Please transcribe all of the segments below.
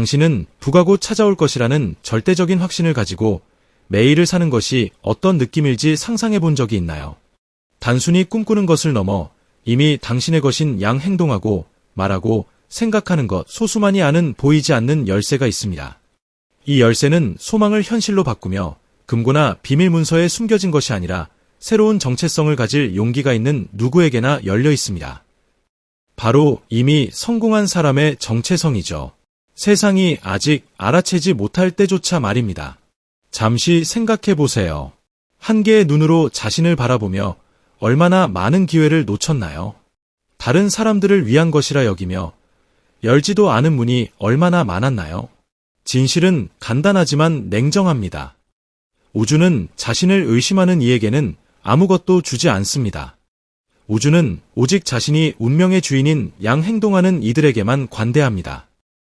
당신은 부가 곧 찾아올 것이라는 절대적인 확신을 가지고 매일을 사는 것이 어떤 느낌일지 상상해 본 적이 있나요? 단순히 꿈꾸는 것을 넘어 이미 당신의 것인 양 행동하고 말하고 생각하는 것 소수만이 아는 보이지 않는 열쇠가 있습니다. 이 열쇠는 소망을 현실로 바꾸며 금고나 비밀 문서에 숨겨진 것이 아니라 새로운 정체성을 가질 용기가 있는 누구에게나 열려 있습니다. 바로 이미 성공한 사람의 정체성이죠. 세상이 아직 알아채지 못할 때조차 말입니다. 잠시 생각해 보세요. 한 개의 눈으로 자신을 바라보며 얼마나 많은 기회를 놓쳤나요? 다른 사람들을 위한 것이라 여기며 열지도 않은 문이 얼마나 많았나요? 진실은 간단하지만 냉정합니다. 우주는 자신을 의심하는 이에게는 아무것도 주지 않습니다. 우주는 오직 자신이 운명의 주인인 양 행동하는 이들에게만 관대합니다.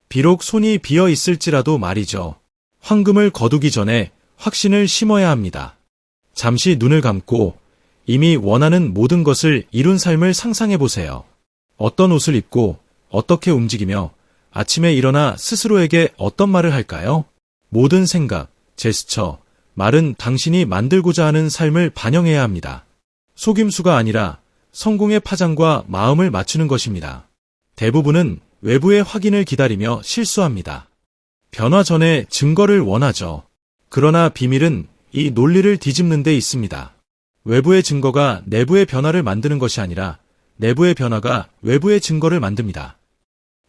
비록 손이 비어 있을지라도 말이죠. 황금을 거두기 전에 확신을 심어야 합니다. 잠시 눈을 감고 이미 원하는 모든 것을 이룬 삶을 상상해 보세요. 어떤 옷을 입고 어떻게 움직이며 아침에 일어나 스스로에게 어떤 말을 할까요? 모든 생각, 제스처, 말은 당신이 만들고자 하는 삶을 반영해야 합니다. 속임수가 아니라 성공의 파장과 마음을 맞추는 것입니다. 대부분은 외부의 확인을 기다리며 실수합니다. 변화 전에 증거를 원하죠. 그러나 비밀은 이 논리를 뒤집는 데 있습니다. 외부의 증거가 내부의 변화를 만드는 것이 아니라 내부의 변화가 외부의 증거를 만듭니다.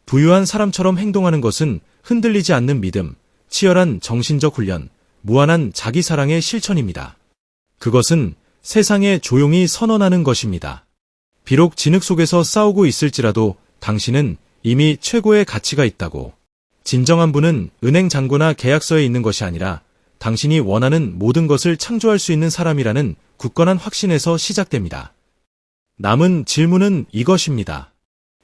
부유한 사람처럼 행동하는 것은 흔들리지 않는 믿음, 치열한 정신적 훈련, 무한한 자기 사랑의 실천입니다. 그것은 세상에 조용히 선언하는 것입니다. 비록 진흙 속에서 싸우고 있을지라도 당신은 이미 최고의 가치가 있다고. 진정한 분은 은행 잔고나 계약서에 있는 것이 아니라 당신이 원하는 모든 것을 창조할 수 있는 사람이라는 굳건한 확신에서 시작됩니다. 남은 질문은 이것입니다.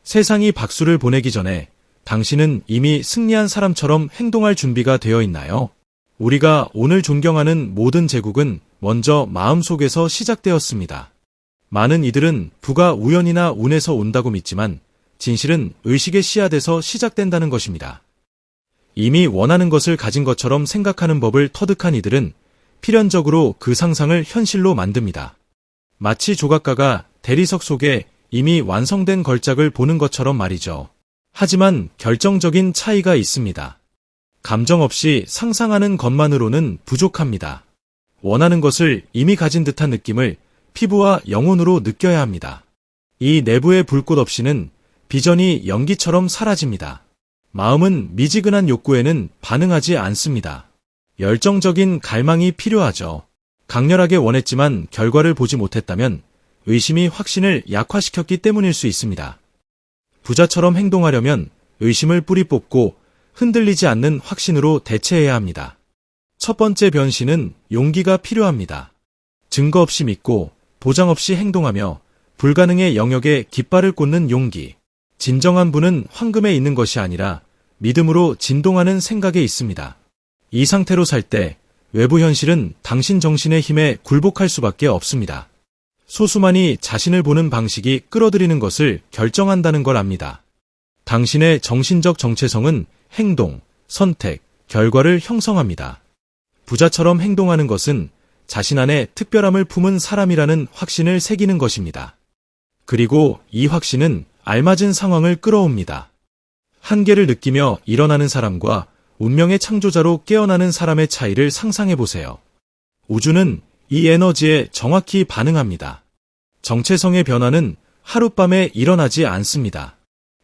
세상이 박수를 보내기 전에 당신은 이미 승리한 사람처럼 행동할 준비가 되어 있나요? 우리가 오늘 존경하는 모든 제국은 먼저 마음속에서 시작되었습니다. 많은 이들은 부가 우연이나 운에서 온다고 믿지만 진실은 의식의 씨앗에서 시작된다는 것입니다. 이미 원하는 것을 가진 것처럼 생각하는 법을 터득한 이들은 필연적으로 그 상상을 현실로 만듭니다. 마치 조각가가 대리석 속에 이미 완성된 걸작을 보는 것처럼 말이죠. 하지만 결정적인 차이가 있습니다. 감정 없이 상상하는 것만으로는 부족합니다. 원하는 것을 이미 가진 듯한 느낌을 피부와 영혼으로 느껴야 합니다. 이 내부의 불꽃 없이는 비전이 연기처럼 사라집니다. 마음은 미지근한 욕구에는 반응하지 않습니다. 열정적인 갈망이 필요하죠. 강렬하게 원했지만 결과를 보지 못했다면 의심이 확신을 약화시켰기 때문일 수 있습니다. 부자처럼 행동하려면 의심을 뿌리 뽑고 흔들리지 않는 확신으로 대체해야 합니다. 첫 번째 변신은 용기가 필요합니다. 증거 없이 믿고 보장 없이 행동하며 불가능의 영역에 깃발을 꽂는 용기. 진정한 분은 황금에 있는 것이 아니라 믿음으로 진동하는 생각에 있습니다. 이 상태로 살 때 외부 현실은 당신 정신의 힘에 굴복할 수밖에 없습니다. 소수만이 자신을 보는 방식이 끌어들이는 것을 결정한다는 걸 압니다. 당신의 정신적 정체성은 행동, 선택, 결과를 형성합니다. 부자처럼 행동하는 것은 자신 안에 특별함을 품은 사람이라는 확신을 새기는 것입니다. 그리고 이 확신은 알맞은 상황을 끌어옵니다. 한계를 느끼며 일어나는 사람과 운명의 창조자로 깨어나는 사람의 차이를 상상해 보세요. 우주는 이 에너지에 정확히 반응합니다. 정체성의 변화는 하룻밤에 일어나지 않습니다.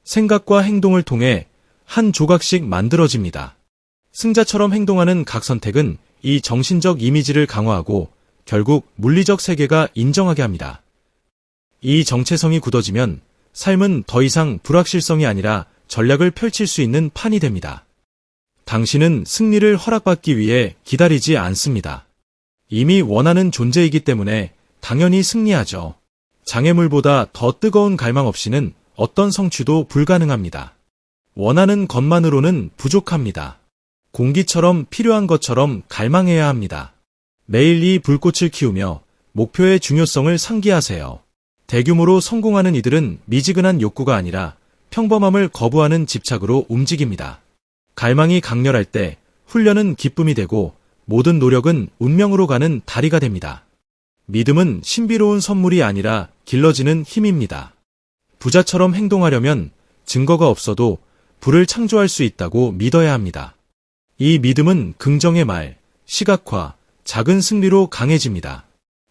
생각과 행동을 통해 한 조각씩 만들어집니다. 승자처럼 행동하는 각 선택은 이 정신적 이미지를 강화하고 결국 물리적 세계가 인정하게 합니다. 이 정체성이 굳어지면 삶은 더 이상 불확실성이 아니라 전략을 펼칠 수 있는 판이 됩니다. 당신은 승리를 허락받기 위해 기다리지 않습니다. 이미 원하는 존재이기 때문에 당연히 승리하죠. 장애물보다 더 뜨거운 갈망 없이는 어떤 성취도 불가능합니다. 원하는 것만으로는 부족합니다. 공기처럼 필요한 것처럼 갈망해야 합니다. 매일 이 불꽃을 키우며 목표의 중요성을 상기하세요. 대규모로 성공하는 이들은 미지근한 욕구가 아니라 평범함을 거부하는 집착으로 움직입니다. 갈망이 강렬할 때 훈련은 기쁨이 되고 모든 노력은 운명으로 가는 다리가 됩니다. 믿음은 신비로운 선물이 아니라 길러지는 힘입니다. 부자처럼 행동하려면 증거가 없어도 불을 창조할 수 있다고 믿어야 합니다. 이 믿음은 긍정의 말, 시각화, 작은 승리로 강해집니다.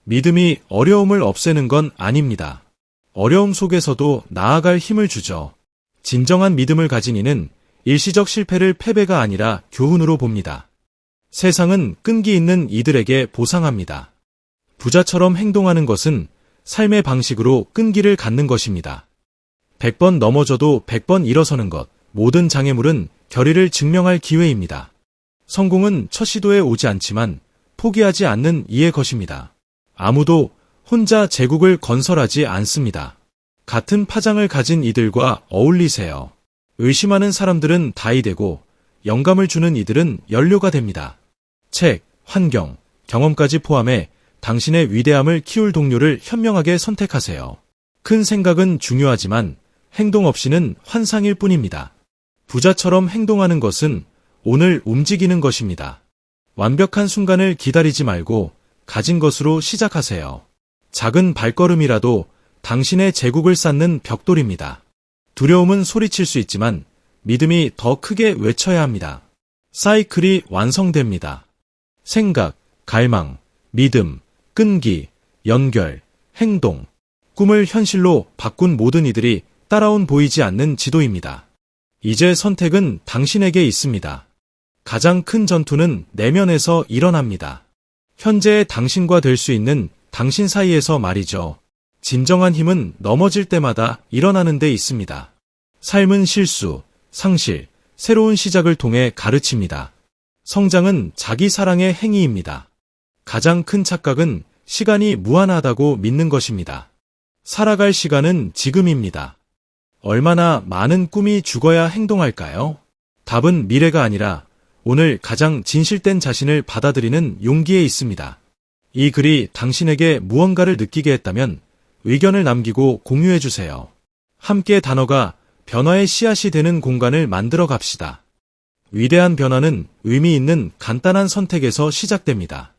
믿음이 어려움을 없애는 건 아닙니다. 어려움 속에서도 나아갈 힘을 주죠. 진정한 믿음을 가진 이는 일시적 실패를 패배가 아니라 교훈으로 봅니다. 세상은 끈기 있는 이들에게 보상합니다. 부자처럼 행동하는 것은 삶의 방식으로 끈기를 갖는 것입니다. 100번 넘어져도 100번 일어서는 것, 모든 장애물은 결의를 증명할 기회입니다. 성공은 첫 시도에 오지 않지만 포기하지 않는 이의 것입니다. 아무도 혼자 제국을 건설하지 않습니다. 같은 파장을 가진 이들과 어울리세요. 의심하는 사람들은 다이 되고 영감을 주는 이들은 연료가 됩니다. 책, 환경, 경험까지 포함해 당신의 위대함을 키울 동료를 현명하게 선택하세요. 큰 생각은 중요하지만 행동 없이는 환상일 뿐입니다. 부자처럼 행동하는 것은 오늘 움직이는 것입니다. 완벽한 순간을 기다리지 말고 가진 것으로 시작하세요. 작은 발걸음이라도 당신의 제국을 쌓는 벽돌입니다. 두려움은 소리칠 수 있지만 믿음이 더 크게 외쳐야 합니다. 사이클이 완성됩니다. 생각, 갈망, 믿음, 끈기, 연결, 행동, 꿈을 현실로 바꾼 모든 이들이 따라온 보이지 않는 지도입니다. 이제 선택은 당신에게 있습니다. 가장 큰 전투는 내면에서 일어납니다. 현재의 당신과 될 수 있는 당신 사이에서 말이죠. 진정한 힘은 넘어질 때마다 일어나는 데 있습니다. 삶은 실수, 상실, 새로운 시작을 통해 가르칩니다. 성장은 자기 사랑의 행위입니다. 가장 큰 착각은 시간이 무한하다고 믿는 것입니다. 살아갈 시간은 지금입니다. 얼마나 많은 꿈이 죽어야 행동할까요? 답은 미래가 아니라 오늘 가장 진실된 자신을 받아들이는 용기에 있습니다. 이 글이 당신에게 무언가를 느끼게 했다면 의견을 남기고 공유해 주세요. 함께 단어가 변화의 씨앗이 되는 공간을 만들어 갑시다. 위대한 변화는 의미 있는 간단한 선택에서 시작됩니다.